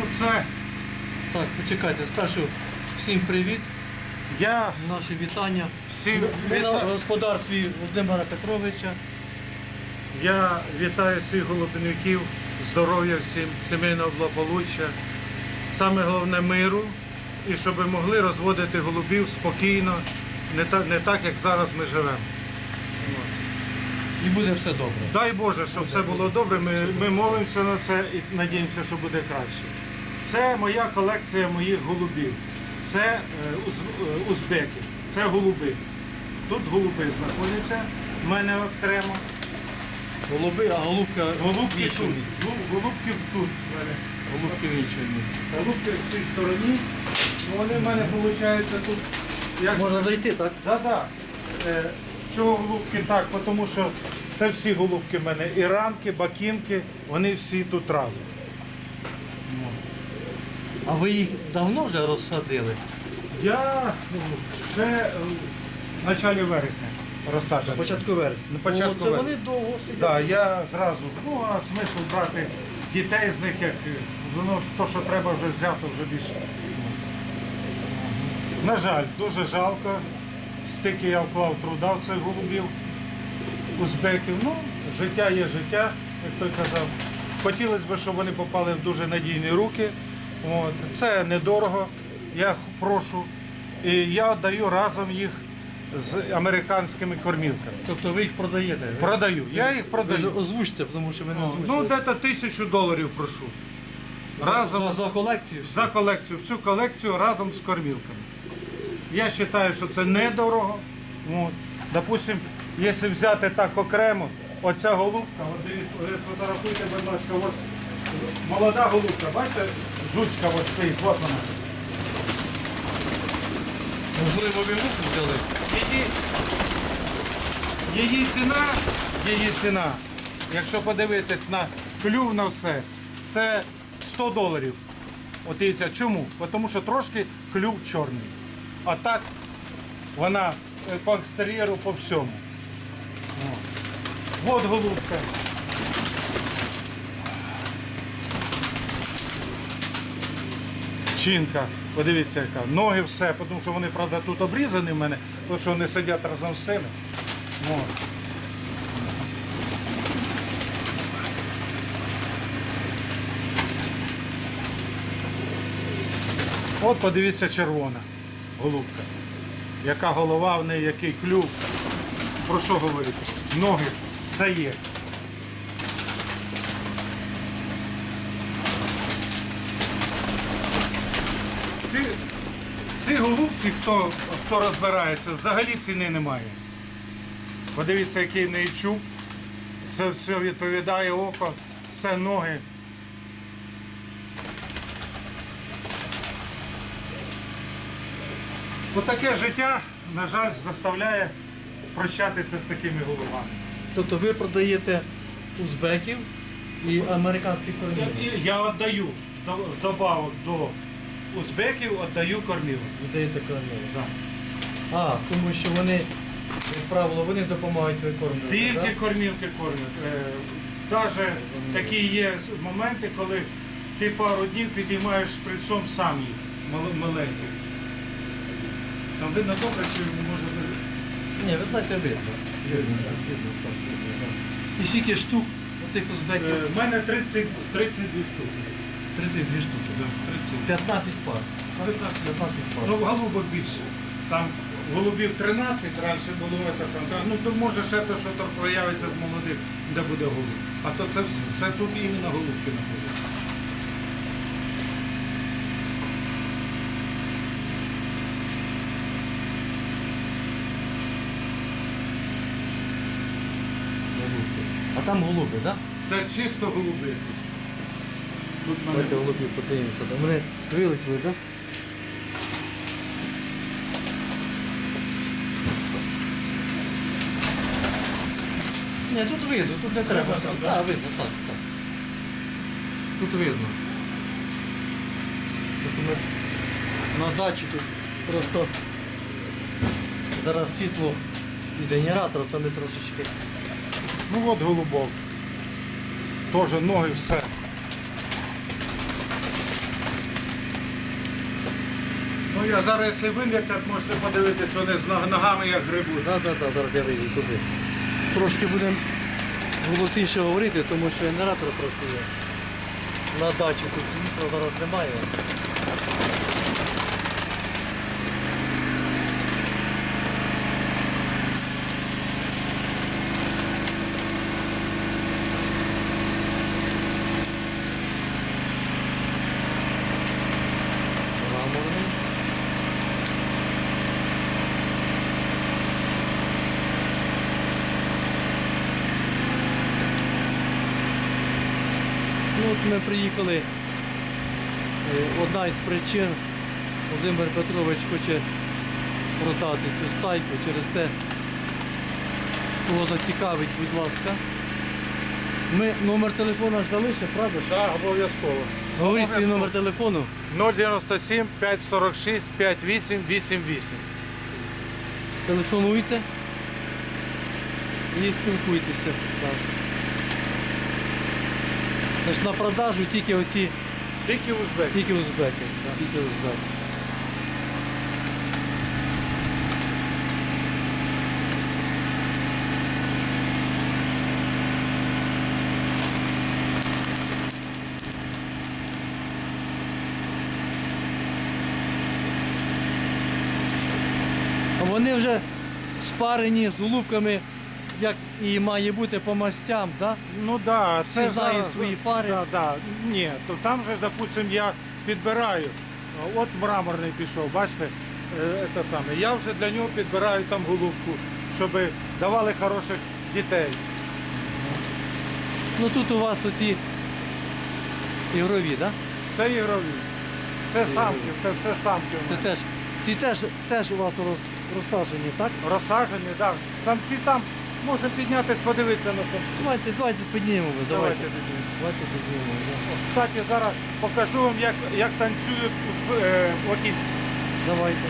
Ну це Так, почекайте, спершу всім привіт, я наші вітання. всім Ми на вітаю. господарстві Володимира Петровича. Я вітаю всіх голубівників, здоров'я всім, сімейного благополуччя. Саме головне миру. І щоб ви могли розводити голубів спокійно, не так, не так як зараз ми живемо. І буде все добре. Дай Боже, щоб все було добре. Ми, ми молимося на це і надіємося, що буде краще. Це моя колекція моїх голубів. Це е, е, узбеки, це голуби. Тут голуби знаходяться. в мене окремо. Голуби, а голубка Голубки тут. Ну, Голубки тут. Голубки в іншому. Голубки в цій стороні. Ну, Вони в мене виходить тут. Як Можна зайти, так? Да, да. Е, чого голубки так? Тому що це всі голубки в мене. Іранки, бакінки, вони всі тут разом. А ви їх давно вже розсадили? Я ну, ще е, в початку вересня розсаджений. Початку вересня. На початку О, це вересня. вони довго сидять. Да, я зразу, ну а смисл брати дітей з них, як е, воно то, що треба вже взято, вже більше. На жаль, дуже жалко. Стільки я вклав труда в цих голубів, узбеків. Ну, життя є життя, як той казав. Хотілося б, щоб вони попали в дуже надійні руки. От. Це недорого, я прошу. І я даю разом їх з американськими кормілками. Тобто ви їх продаєте? ви? Продаю. Я їх Ви продаю. ж озвучте, тому що ви не озвучили. Ну, десь тисячу доларів прошу. Разом за, за колекцію? за колекцію, всю колекцію разом з кормілками. Я вважаю, що це недорого. От. Допустим, якщо взяти так окремо, оця голубка, от дивіться, сфотографуйте, будь ласка, от молода голубка, бачите, жучка от стоїть, от вона. Можливо, ви муку взяли? Її, її ціна, її ціна, якщо подивитись на клюв на все, це 100 доларів. От дивіться, чому? Тому що трошки клюв чорний. А так вона е, по екстер'єру по всьому. От голубка. Чинка, подивіться яка. Ноги все, тому що вони, правда, тут обрізані в мене, тому що вони сидять разом з цими. От подивіться червона голубка. Яка голова в неї, який клюв. Про що говорити? Ноги, все є. Ці, ці голубці, хто, хто розбирається, взагалі ціни немає. Подивіться, який неї чуб. Це все відповідає око, все ноги. Отаке життя, на жаль, заставляє прощатися з такими головами. Тобто ви продаєте узбеків і американських Я, я віддаю до- вдобавок до узбеків, віддаю кормілок. Ви даєте кормів. Да. А, тому що вони, як правило, вони допомагають викормлювати. Тільки так? кормілки кормять. Навіть такі є моменти, коли ти пару днів підіймаєш шприцом сам їх мал- маленьких. Там видно добре, чи може. Ні, ви знаєте, видно. Видно, так, видно, так, видно, так. І скільки штук оцих узбеків? У мене 30, 32 штуки. 32 штуки. Да, 30. 15 пар. 15. 15 пар. Ну, голубок більше. Там голубів 13, раніше було це сам. Ну, то може ще то, що то проявиться з молодих, де буде голуб. А то це, це тут іменно голубки знаходяться. А там голуби, так? Це чисто голуби. Тут мене Давайте голубів подивимося. Там Вони вилетіли, так? Ні, тут видно, тут не треба. Так, видно, так, так. Тут видно. Тут ми на дачі тут просто зараз світло і генератор, то ми трошечки. Ну от голубок. Теж ноги все. Ну я зараз, якщо вилітять, можете подивитись, вони з ногами як грибуть. Так, так, так, я туди. Трошки будемо голосніше говорити, тому що генератор працює. На дачі тут світла зараз немає. Мраморний. Ну, от ми приїхали. Е, Одна із причин Володимир Петрович хоче продати цю стайку через те, кого зацікавить, будь ласка. Ми номер телефона ж дали ще, правда? Так, обов'язково. Говоріть свій номер телефону. 097 546 5888. Телефонуйте і спілкуйтеся. Так. Значить, на продажу тільки оці, Тільки узбек. тільки узбеки. Тільки узбеки. Вони вже спарені з голубками, як і має бути по мастям, так? Ну да, це зараз- свої пари? Да, да. Ні, то там же, допустим, я підбираю. От мраморний пішов, бачите, е, це саме. Я вже для нього підбираю там голубку, щоб давали хороших дітей. Ну тут у вас оці ігрові, так? Це ігрові. Це самки, це все самки. у Це мене. теж, ці теж, теж у вас роз, розсаджені, так? Розсаджені, так. Самці там може піднятись, подивитися на самці. Давайте, давайте піднімемо, давайте. Давайте тоді. Давайте піднімемо. да. Кстати, зараз покажу вам, як, як танцюють узб- е, латинці. Давайте.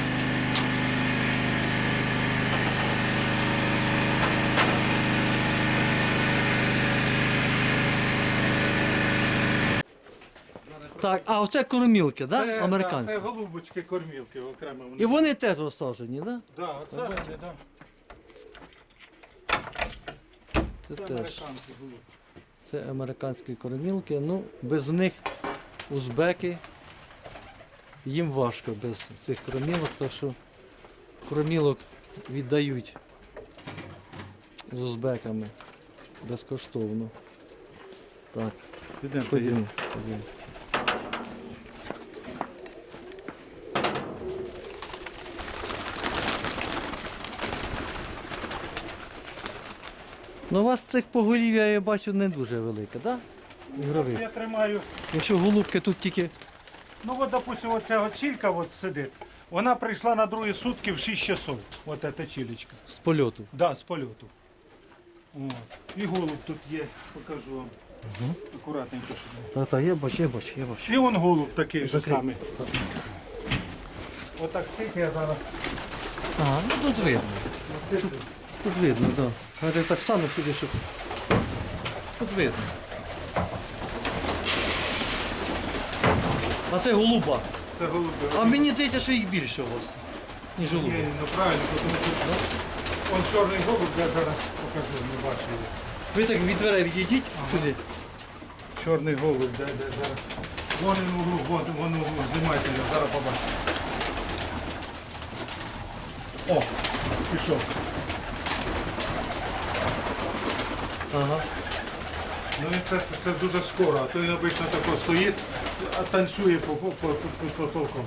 Так, а оце кормілки, да? Це, Американські. да, це голубочки кормілки окремо. І вони теж розсаджені, да? Да, оце, да. Це Це теж. американські. Це американські кормілки. Ну, без них узбеки. Їм важко без цих кормілок, тому що кормілок віддають з узбеками безкоштовно. Так, Підемо ходімо. Ну, у вас цих поголів'я, я бачу, не дуже велике, так? Да? Ігрових. Я тримаю. Якщо голубки тут тільки Ну от, допустим, оця чілька от сидить. Вона прийшла на другі сутки в 6 часов. От ця чілечка. з польоту. Да, з польоту. От. І голуб тут є, покажу вам. Акуратненько, щоб. Так, так, я бачу, я бачу, я бачу. І вон голуб такий же самий. Отак стільки я зараз Ага, ну тут видно. насиплю. Тут видно, так. Да. Я так стану сюди, щоб. Тут видно. А це голуба. Це голуби. А мені здається, що їх більше у вас, ніж голуба. Ні, ну правильно, тому що он чорний голуб, я зараз покажу, не бачу його. Ви так від дверей відійдіть сюди. Чорний голуб, де, де зараз. Вон він углу, вон, вон углу, знімайте його, зараз побачите. О, пішов. Ага. Ну і це, це дуже скоро, а то він обично тако стоїть, а танцює по, по, по, по, по потолком.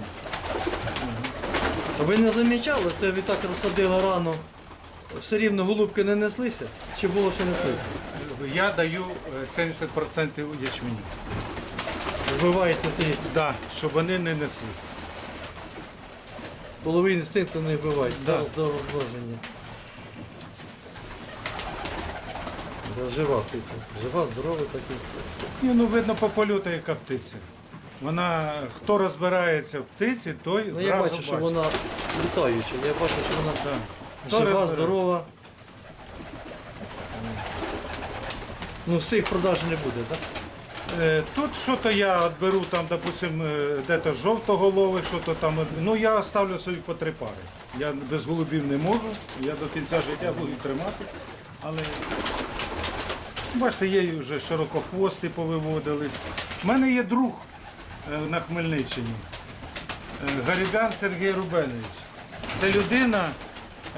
А ви не замічали, це ви так розсадили рано. Все рівно голубки не неслися? Чи було, що неслися? Я даю е, 70% ячменю. Вбиваєте ті Да, щоб вони не неслись. половий інстинкту не вбивають Да. до, до розмноження. Да, Жива птиця. Жива, здорова така. Ні, ну видно по польоту, яка птиця. Вона, хто розбирається в птиці, той Ну, зразу я бачу, бачить. що вона літаюча. Я бачу, що вона Да. Хто жива, розбирає? здорова. Ну, цих продаж не буде, так? Е, Тут що-то я беру там, допустим, е, де-то жовтоголове, що-то там. Ну я ставлю собі по три пари. Я без голубів не можу, я до кінця життя буду тримати. Але бачите, є вже широкохвости повиводились. У мене є друг е, на Хмельниччині. Е, Гарібян Сергій Рубенович. Це людина,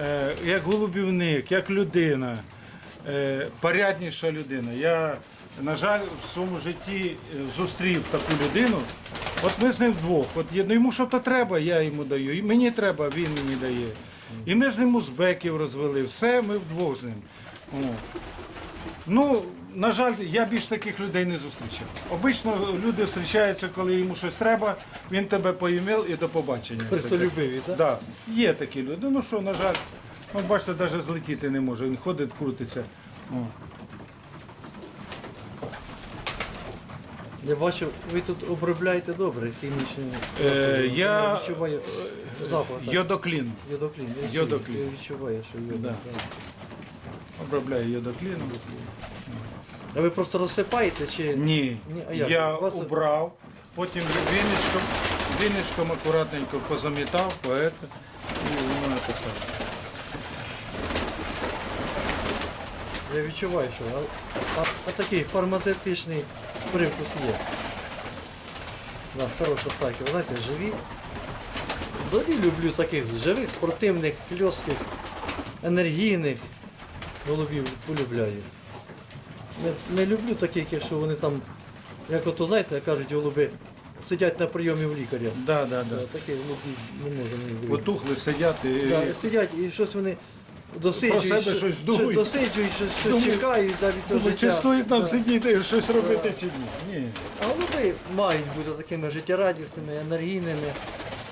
е, як голубівник, як людина, порядніша людина. Я, на жаль, в своєму житті зустрів таку людину. От ми з ним вдвох. От ну, йому що то треба, я йому даю. І мені треба, він мені дає. І ми з ним узбеків розвели. Все, ми вдвох з ним. О. Ну, на жаль, я більш таких людей не зустрічав. Обично люди зустрічаються, коли йому щось треба, він тебе поїмів і до побачення. Христолюбиві, так? Да, є такі люди. Ну що, на жаль, ну, бачите, навіть злетіти не може. Він ходить, крутиться. О. Я бачу, ви тут обробляєте добре хімічні. Е, я- відчуваю запах. так. Йодоклін. Йодоклін. Я Йодоклін. Я відчуваю, що йодоклін. Да. Обробляю йодоклін. А ви просто розсипаєте чи Ні, Ні, а як? я У вас- убрав, потім віничком, віничком акуратненько позамітав, поет, і воно написав. я відчуваю, що а, а, а такий фармацевтичний привкус є. Да, хороша стайка. Ви знаєте, живі. Взагалі люблю таких живих, спортивних, кльоских, енергійних голубів полюбляю. Не, не люблю таких, якщо вони там, як ото знаєте, кажуть голуби, сидять на прийомі в лікаря. Да, да, да. Да. Таких голубів не можу не дивитися. Потухли, сидять і, Да, сидять і щось вони досиджують, Про себе що- щось думають. досиджують, щось, щось Думають, чекають да, від того Думаю, чи життя. стоїть нам Да. сидіти, щось робити ці дні? Ні. А голуби мають бути такими життєрадісними, енергійними.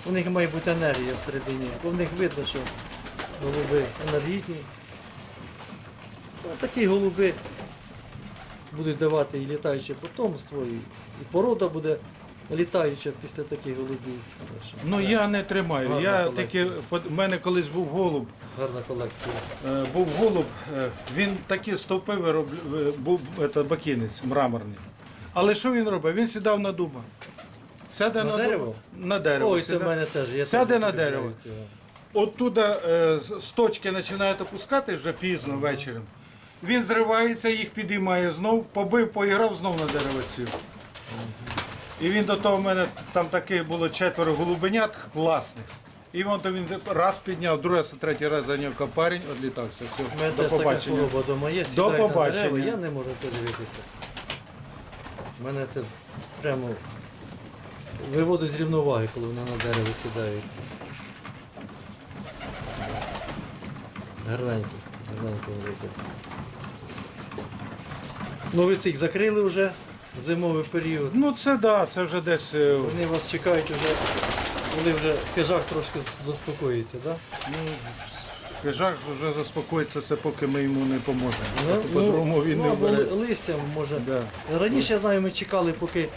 У них має бути енергія всередині. Бо в них видно, що голуби енергійні. Ну, такі голуби будуть давати і літаюче потомство, і, і порода буде літаюча після таких голубів. Ну я не тримаю. Гарна Я колекція. таки, в мене колись був голуб, Гарна колекція. е, був голуб, е, він такі стовпи виробляв, був це, бакінець мраморний. Але що він робив? Він сідав на дуба. Сяде На на, дерево? Дуб, на дерево. Ой, це сідає. в мене теж. Я Сяде теж на полюбляю дерево. цього. Оттуда е, з- з точки починають опускати вже пізно ввечері. Він зривається, їх підіймає знов, побив, поіграв, знов на дерево сів. І він до того в мене там таке було четверо голубенят класних. І він то він раз підняв, другий раз, третій раз зайняв копарень, одлітався. Все, У мене до теж така побачення. хвороба вдома є. До на побачення. дерева, Я не можу подивитися. Мене це прямо виводить з рівноваги, коли вони на дерево сідають. Гарненько, гарненько велике. Ну ви цих закрили вже зимовий період. Ну це да, це вже десь. е, Вони вас чекають вже, коли вже хижак трошки заспокоїться, так? Ну, хижак вже заспокоїться, це поки ми йому не поможемо. Ну, По-другому він ну, не або вбере. листям може. Да. Раніше я знаю, ми чекали, поки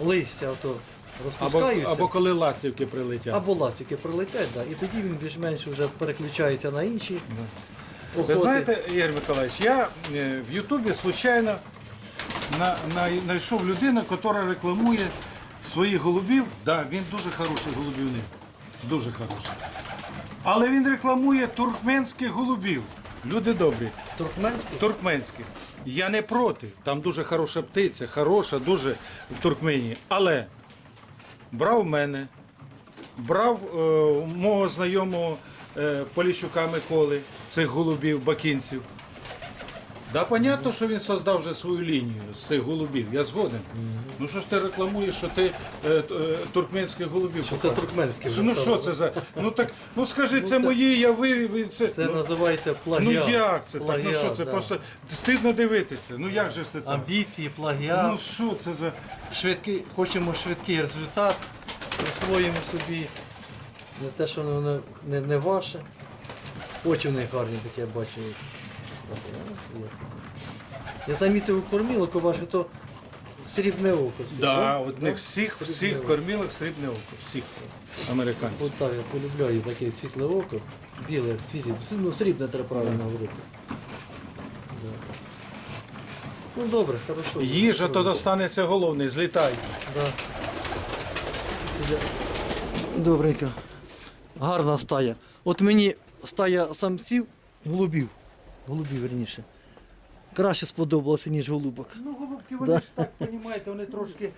листя ото Або, розпускаються. або коли ластівки прилетять. або ластики прилетять, да, і тоді він більш-менш вже переключається на інші. Ви знаєте, Ігор Миколаївич, я е, в Ютубі случайно знайшов людину, яка рекламує своїх голубів. Да, він дуже хороший голубівник. Дуже хороший. Але він рекламує туркменських голубів. Люди добрі. туркменський? Туркменських. Я не проти. Там дуже хороша птиця, хороша, дуже в Туркменії. Але брав мене, брав е, мого знайомого е, Поліщука Миколи, цих голубів, бакінців. Да, понятно, що він создав вже свою лінію з цих голубів. Я згоден. Ну що ж ти рекламуєш, що ти е, е, туркменських голубів? Що це показуєш? туркменський? вже Ну що це за. Ну так, ну скажи, це це- мої, я вивів. і Це, Це ну, називається Ну плагіат. як це так? Ну Плагіат, що це? да. Просто стидно дивитися. Ну як же це так? Амбіції, плагіат. Ну що це за. Швидкий, хочемо швидкий результат, присвоїмо собі не те, що воно не, не ваше. Очі в них гарні такі, я бачу. Я замітив у кормілок у ваших, то срібне око. всі, Да, ну, от них всіх, Срібне всіх око. кормілок срібне око. Всіх американців. От так, я полюбляю таке світле око, біле, світле, ну срібне треба правильно говорити. Да. Ну добре, хорошо. Їжа то достанеться головне, злітай. Да. Добренько. Гарна стая. От мені стая самців голубів. Голубів верніше. Краще сподобалося, ніж голубок. Ну, голубки, вони Да. ж так, розумієте, вони трошки.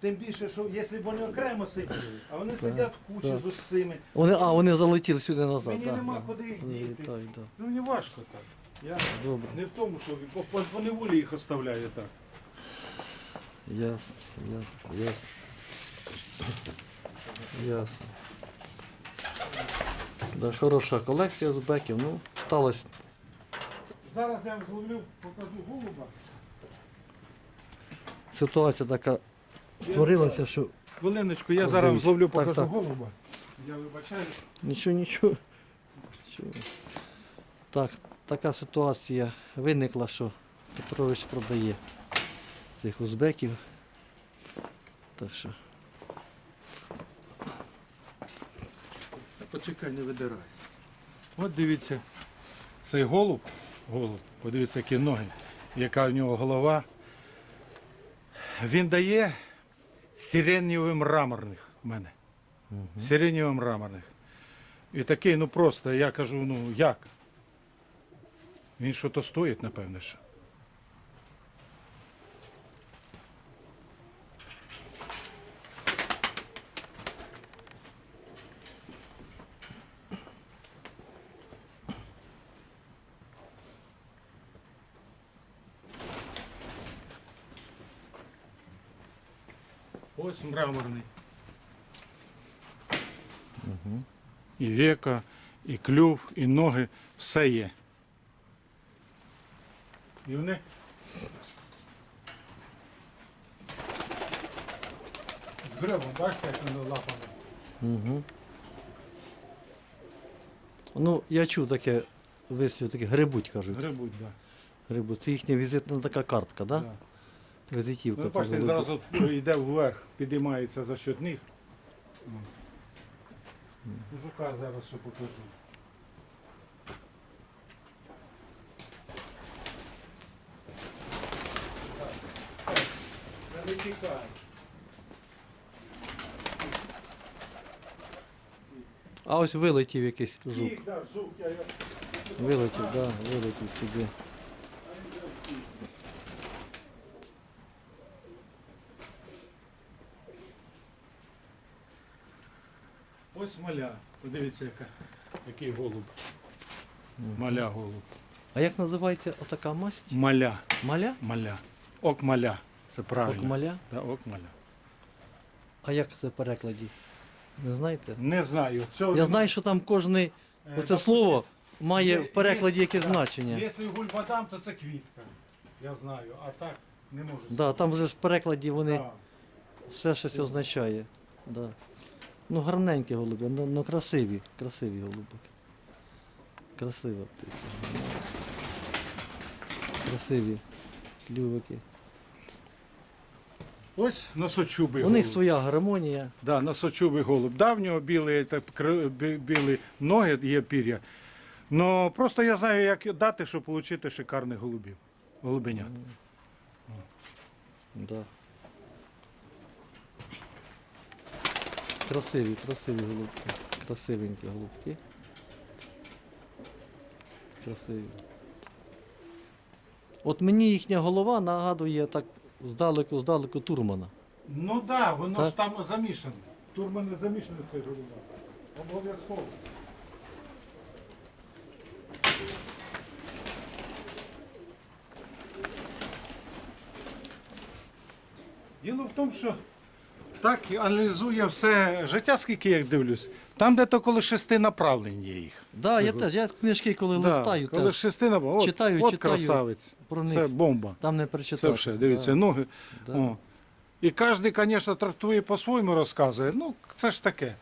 Тим більше, що якщо б вони окремо сиділи, а вони сидять в кучі так. з усіми. Вони, а, вони залетіли сюди назад. Мені да, нема да. куди їх Вони діти. літають, да. Ну не важко так. Я Добре. не в тому, що по, по, по неволі їх оставляю так. Ясно, ясно, ясно. Ясно. Да, хороша колекція узбеків. Ну, сталося. Зараз я вам зловлю, покажу голуба. Ситуація така створилася, що Хвилиночку, я зараз вам зловлю, Так, покажу так. голуба. Я вибачаю. Нічого, нічого. Нічого. Так, така ситуація виникла, що Петрович продає цих узбеків. Так що. Почекай, не видирайся. От дивіться, цей голуб, голуб, подивіться, які ноги, яка в нього голова. Він дає сиренєвий мраморних в мене. Сиренєвий мраморних. І такий, ну просто, я кажу, ну як? Він що то стоїть, напевно, що. Ось мраморний. І века, і клюв, і ноги, все є. І вони. З грибом, бачите, як вони лапами. Угу. Ну, я чув таке вислів, таке грибуть, кажуть. Грибуть, так. Грибуть. Це їхня візитна така картка, да? Да. Візитівка. Ну, бачите, така зразу йде вверх, підіймається за счет них. Жука зараз ще покажу. Та не тікай. А ось вилетів якийсь жук. Тік, да, жук, я його- Вилетів, так, да, вилетів собі. Маля. Подивіться, яка, який голуб. Маля голуб. А як називається отака масть? Маля. Маля? Маля. Ок маля. Це правильно. Ок маля? Да, ок маля. А як це в перекладі? Не знаєте? Не знаю. Цього Я знаю, що там кожне Е, оце слово має є- в перекладі якесь значення. Якщо гульбадам, то це квітка. Я знаю, а так не можу. Да, там вже ж в перекладі вони Да. все щось означає. Да. Ну гарненькі голуби, ну, ну красиві, красиві голуби. Красиво птиця. Красиві клювики. Ось носочубий У голуб. них своя гармонія. Да, носочубий голуб. Да, в нього білі, так, кри- бі- білі ноги, є пір'я. Но просто я знаю, як дати, щоб отримати шикарних голубів. Голубенят. Да. Красиві, красиві голубки. Красивенькі голубки. Красиві. От мені їхня голова нагадує так здалеку, здалеку Турмана. Ну так, да, воно Так. ж там замішане. Турман не замішаний в цей голубах. Обов'язково. Діло в тому, що так аналізує все життя, скільки я дивлюсь. Там, де то коло шести направлень є їх. Да, я теж, я книжки, коли Да, листаю, коли теж, шести направлень. От, Читаю, от читаю красавець. про Це бомба. там не Це все, дивіться, Да, ноги. да. О. І кожен, звісно, трактує по-своєму розказує. Ну, це ж таке.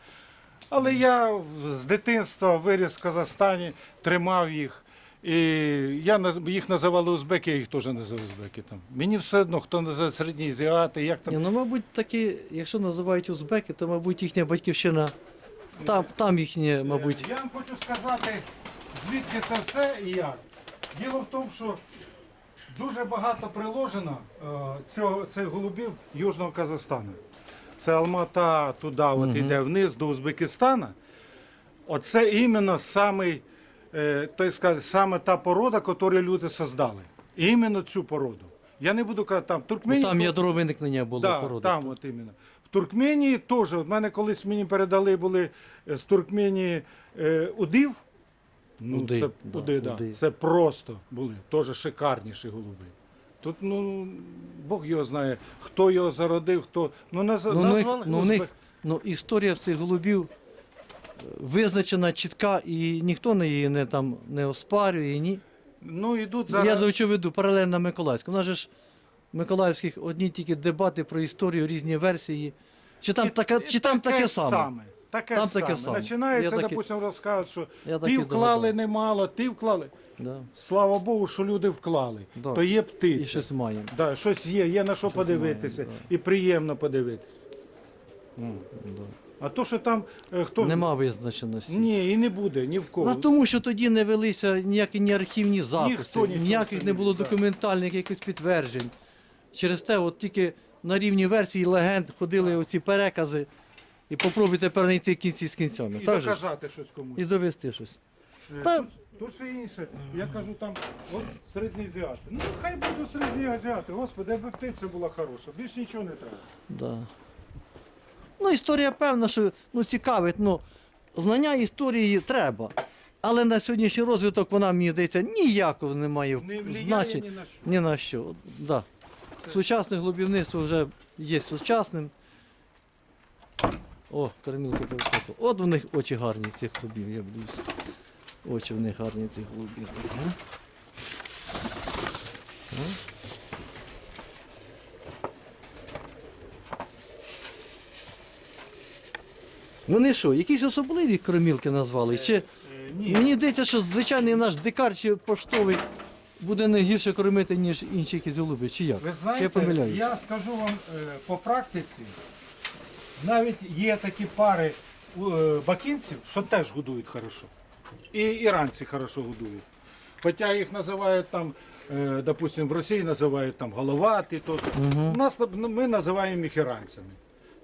Але я з дитинства виріс в Казахстані, тримав їх. І я наз- їх називали узбеки, я їх теж називав узбеки. Там. Мені все одно, хто називає середні азіати, як там. Ні, ну, мабуть, такі, якщо називають узбеки, то, мабуть, їхня батьківщина, там, там їхнє, мабуть, Я вам хочу сказати, звідки це все і як. Діло в тому, що Дуже багато приложено е, цього, цих голубів Южного Казахстану. Це Алмата туди от іде вниз до Узбекистана. Оце іменно самий, е, той сказати, саме та порода, яку люди создали. Іменно цю породу. Я не буду казати, там в Ну, там ядро виникнення було Да, породи. там от іменно. В Туркменії теж, от мене колись мені передали були е, з Туркменії е, удив. Ну, Уди, це, да, уди, да. уди. це просто були, теж шикарніші голуби. Тут, ну, Бог його знає, хто його зародив, хто. Ну, наз... Ну, назвали. ну, у Узбе- них ну, історія цих голубів визначена, чітка, і ніхто не її не, там, не оспарює. Ні. ну, йдуть Я зараз. до чого веду, паралельно Миколаївська. У нас же ж Миколаївських одні тільки дебати про історію, різні версії. Чи там, І- таке, і чи там таке саме? Таке Там саме. таке саме. Починається, Я так і- допустим, розказують, що Я ти вклали догадав. немало, ти вклали. Да. Слава Богу, що люди вклали. Да. То є І щось маємо. Да, щось є, є на що подивитися. маємо, І приємно подивитися. Да. А то, що там е, хто. Нема визначеності. Ні, і не буде ні в кого. Ну, тому що тоді не велися ніякі ні архівні записи, Ніхто нічого ніяких не не- було так. документальних якихось підтверджень. Через те, от тільки на рівні версій легенд ходили оці перекази, і попробуйте перенайти кінці з кінцями. І так же ж? доказати щось комусь. І довести щось. Е, Та- Тут, тут ще інше. Я кажу там, от середні азіати. Ну хай будуть середні азіати. Господи, аби птиця була хороша. Більш нічого не треба. Да. Ну, історія певна, що ну, цікавить, ну, знання історії треба. Але на сьогоднішній розвиток вона, мені здається, ніякого не має Не влияє значення. ні на що. Ні на що. От, Да. Сучасне глибівництво вже є сучасним. О, кормілки повисоко. От у них очі гарні цих голубів, я боюсь. Очі в них гарні цих голубів. Ага. Ага. Вони що, якісь особливі кормілки назвали? Чи Е, ні. мені здається, що звичайний наш дикар чи поштовий буде не гірше кормити, ніж інші якісь голуби, чи як? Ви Чи знаєте, я помиляюсь? я скажу вам е, по практиці, навіть є такі пари е, бакінців, що теж годують хорошо. І іранці хорошо годують. Хоча їх називають там, е, допустим, в Росії називають там головаті, то у нас ми називаємо їх іранцями.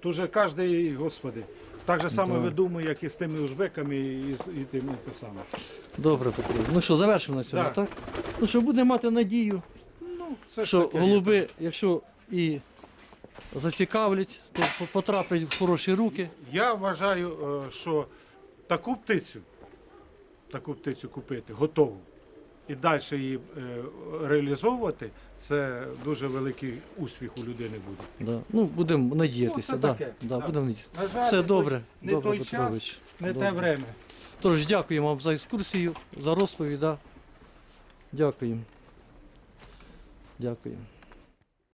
Тут же кожен, господи, так же саме Да. видумує, як і з тими узбеками, і, з- і тим і те саме. Добре, Петро. Ну що, завершимо на цьому, Так. так? Ну що, буде мати надію, Ну, це що таке, голуби, якщо і зацікавлять, то по- потраплять в хороші руки. Я вважаю, е, що таку птицю, таку птицю купити готову і далі її е, реалізовувати, це дуже великий успіх у людини буде. Да. Ну, будемо надіятися. Ну, да. таке, Да, да. Будемо надіятися. На жаль, Все не добре, не добре, той час, не Добре. те время. Тож, дякуємо вам за екскурсію, за розповідь. Да. Дякуємо. Дякуємо.